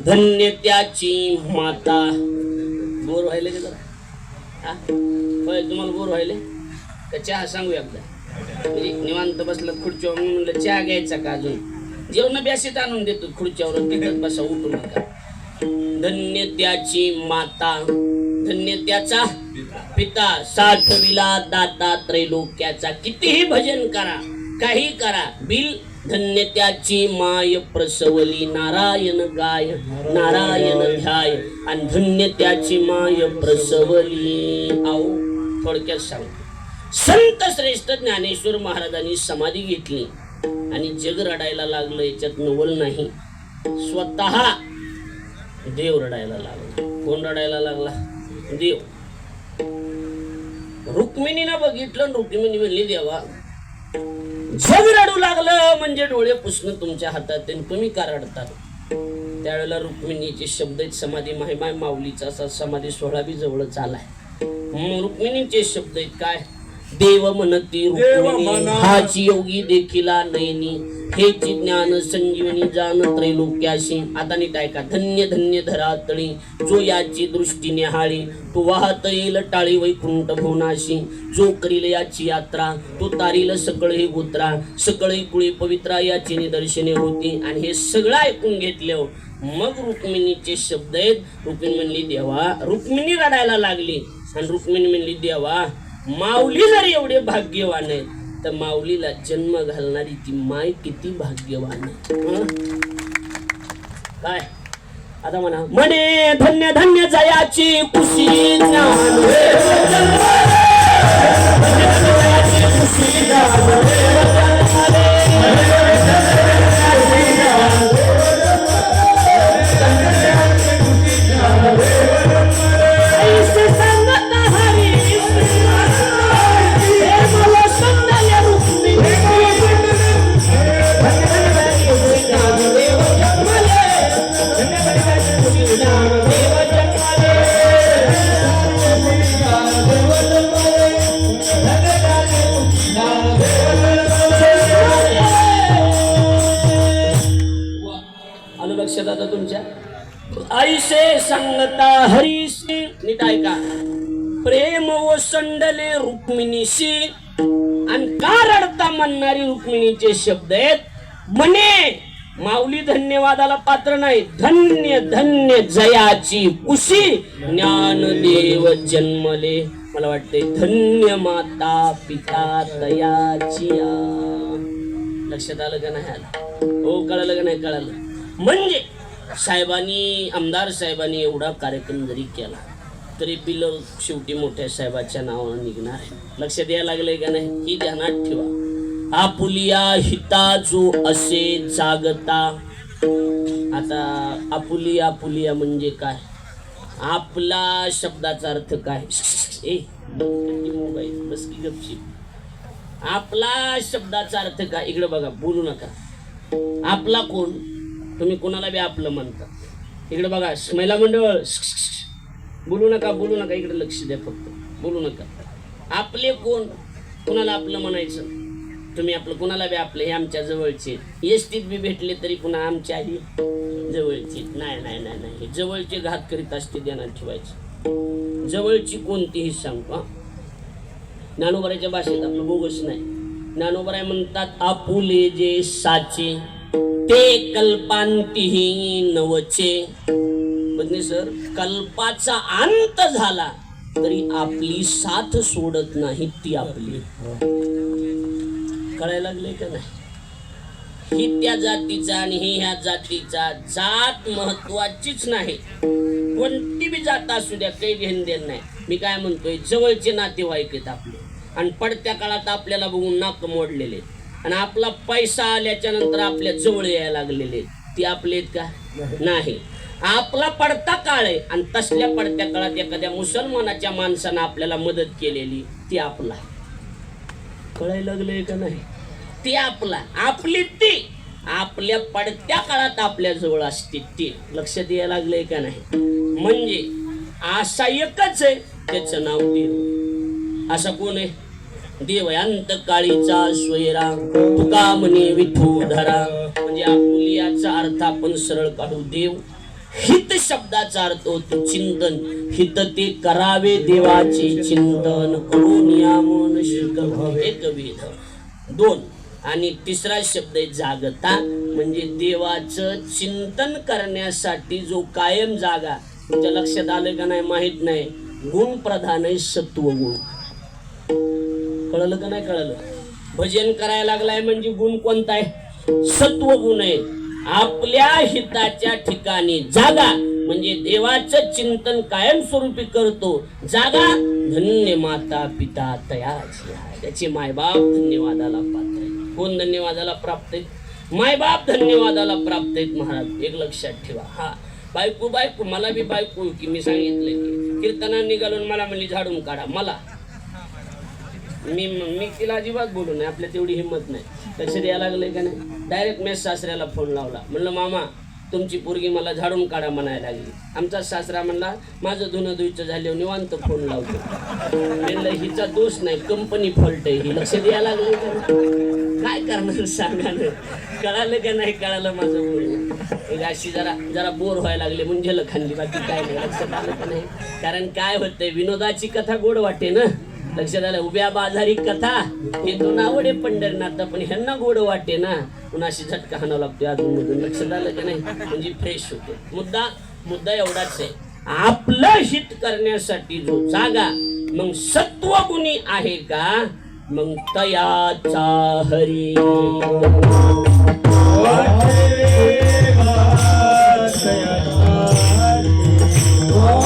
धन्य त्याची माता. बोर व्हायले का जरा. हा? तुम्हाला बोर व्हायले? का चहा सांगू एकदा? म्हणजे निवांत बसलं खुर्चीवर म्हणलं चहा घ्यायचा का अजून? जेवण बॅसीत आणून देतो खुर्च्यावर तिथं बसा उठू नका धन्य त्याची माता. धन्य त्याचा पिता. साठविला दाता त्रैलोक्याचा कितीही भजन करा काही करा. बिल धन्य त्याची माय प्रसवली नारायण गाय नारायण ध्याय. आणि धन्य त्याची माय प्रसवली. आऊ थोडक्यात सांगतो. संत श्रेष्ठ ज्ञानेश्वर महाराजांनी समाधी घेतली. आणि जग रडायला लागलं याच्यात नवल नाही. स्वतः देव रडायला लागला. कोण रडायला लागला? देव. रुक्मिणीनं बघितलं रुक्मिणी म्हणली देवा झगडाडू रडू लागलं म्हणजे डोळे पुसणं तुमच्या हातात तुम्ही का रडतात? त्यावेळेला रुक्मिणीचे शब्द आहेत समाधी माहिमाय माऊलीचा असा समाधी सोहळा बी जवळच आलाय. रुक्मिणीचे शब्द आहेत काय? देव म्हणती रुक्मिणी. हाची योगी देखिला नयनी. हेची ज्ञान संजीवनी जाण त्रैलोक्याशी. आता नीट ऐका. धन्य धन्य धरातळी. जो याची दृष्टी निहाळी. तो वाहत येईल टाळी वैकुंठ भुवनाशी. जो करील याची यात्रा तो तारील सकळे गोत्रा. सकळे कुळी पवित्रा याची निदर्शने होती. आणि हे सगळं ऐकून घेतलं मग रुक्मिणीचे शब्द आहेत. रुक्मिणी म्हणली देवा रुक्मिणी रडायला लागली. आणि रुक्मिणी म्हणली देवा माऊली जर एवढे भाग्यवान आहे तर माऊलीला जन्म घालणारी ती माय किती भाग्यवान आहे काय? आता म्हणा म्हणे धन्य धन्य जयाची खुशी ज्ञान तुमच्या. ऐसे सांगता हरीशी नीट ऐका. प्रेम ओसंडले रुक्मिणीशी आणि का रडता म्हणणारी रुक्मिणीचे शब्द आहेत म्हणे माऊली धन्यवादाला पात्र नाही. धन्य धन्य जयाची कुशी ज्ञानदेव जन्मले. मला वाटते धन्य माता पिता दयाची लक्षात आलं का नाही आलं? हो कळालं का नाही? कळालं. म्हणजे साहेबांनी आमदार साहेबांनी एवढा कार्यक्रम जरी केला तरी बिल शेवटी मोठ्या साहेबाच्या नावानं निघणार आहे लक्षात यायला लागलंय का नाही? ही ध्यानात ठेवा. आपुलिया हिता जो असे जागता. आता आपुलिया आपुलिया म्हणजे काय? आपला शब्दाचा अर्थ काय? ए मोबाईल बस की गपशी आपला शब्दाचा अर्थ काय? इकडे बघा बोलू नका. आपला कोण? तुम्ही कोणाला बी आपलं म्हणता. इकडे बघा महिला मंडळ बोलू नका बोलू नका इकडे लक्ष द्या फक्त. बोलू नका. आपले कोण? कुणाला आपलं म्हणायचं? तुम्ही आपलं कुणाला बी आपलं हे आमच्या जवळचे एसटीत बी भेटले तरी पुन्हा आमच्या आधी जवळचे नाही नाही नाही नाही. हे जवळचे घात करीत असते ध्यानात ठेवायचे. जवळची कोणतीही सांगू हा. ज्ञानोबराच्या भाषेत आपलं बोगस नाही. ज्ञानोबराय म्हणतात आपुले जे साचे ते कल्पांतीही नवचे. म्हणजे सर कल्पाचा अंत झाला तरी आपली साथ सोडत नाही ती आपली. कळायला लागले का नाही? ही त्या जातीचा आणि ही ह्या जातीचा जात महत्वाचीच नाही. कोणती बी जात असू द्या काही घेण देण नाही. मी काय म्हणतोय जवळचे नातेवाईक आहेत आपले. आणि पडत्या काळात आपल्याला बघून नाक मोडलेले आहेत. आणि आपला पैसा आल्याच्यानंतर आपल्या जवळ यायला लागलेले. ती आपले का? नाही. आपला पडता काळ आहे आणि तसल्या पडत्या काळात एखाद्या मुसलमानाच्या माणसानं आपल्याला मदत केलेली ती आपला कळायला लागलंय का नाही? ती आपला आपली ती. आपल्या पडत्या काळात आपल्या जवळ असते ती. लक्षात यायला लागलंय का नाही? म्हणजे असा एकच आहे त्याचं नाव देव. असा कोण आहे? देव अंत काळीचा स्वयरा तुका म्हणे विठू धरा. म्हणजे आपुलियाचा अर्थ आपण सरळ काढू. देव हित शब्दाचा अर्थ होतो चिंतन. हित ते करावे देवाचे चिंतन. करून या मन शिक दोन. आणि तिसरा शब्द आहे जागता. म्हणजे देवाचं चिंतन करण्यासाठी जो कायम जागा. तुमच्या लक्षात आलं का नाही? माहीत नाही. गुण प्रधान आहे सत्व गुण कळलं का नाही कळलं? भजन करायला लागलाय म्हणजे गुण कोणता आहे? सत्व गुण आहे. आपल्या हिताच्या ठिकाणी जागा म्हणजे देवाचं चिंतन कायमस्वरूपी करतो. जागा धन्य माता पिता तयाची त्याचे मायबाप धन्यवादाला पात्र आहे कोण धन्यवादाला प्राप्त आहेत? मायबाप धन्यवादाला प्राप्त आहेत महाराज. एक लक्षात ठेवा. हा बायको बायको. मला बी बायको की मी सांगितलं की कीर्तना निघालून मला म्हणली झाडून काढा. मला. मी मी तिला अजिबात बोलू नाही आपल्या तेवढी हिंमत नाही. लक्ष द्यायला लागलंय का नाही? डायरेक्ट मेस सासऱ्याला फोन लावला. म्हणलं मामा तुमची पोरगी मला झाडून काढा म्हणायला लागली. आमचा सासरा म्हणला माझं धुणं धुईचं झाल्यावर निवांत फोन लावतो. म्हणलं हिचा दोष नाही कंपनी फॉल्ट आहे ही. लक्ष द्यायला लागलं काय करणार सांगा ना कळालं का नाही? कळालं माझं बोलणं. अशी जरा जरा बोर व्हायला लागले म्हणजे खाल्ली बाकी काय नाही. लक्षात आलं का नाही? कारण काय होतंय विनोदाची कथा गोड वाटे ना लक्षात आलं उभ्या बाजारी कथा. हे दोन आवडे पंढरनाथ पण ह्यांना गोड वाटे ना. पुन्हा अशी झटका हाणावं लागतो अजून मधून. लक्षात आलं की नाही? म्हणजे फ्रेश होते मुद्दा मुद्दा एवढाच आहे. आपलं हित करण्यासाठी जो जागा मग सत्वगुणी आहे का? मग तयाचा हरी. वाटे वाटे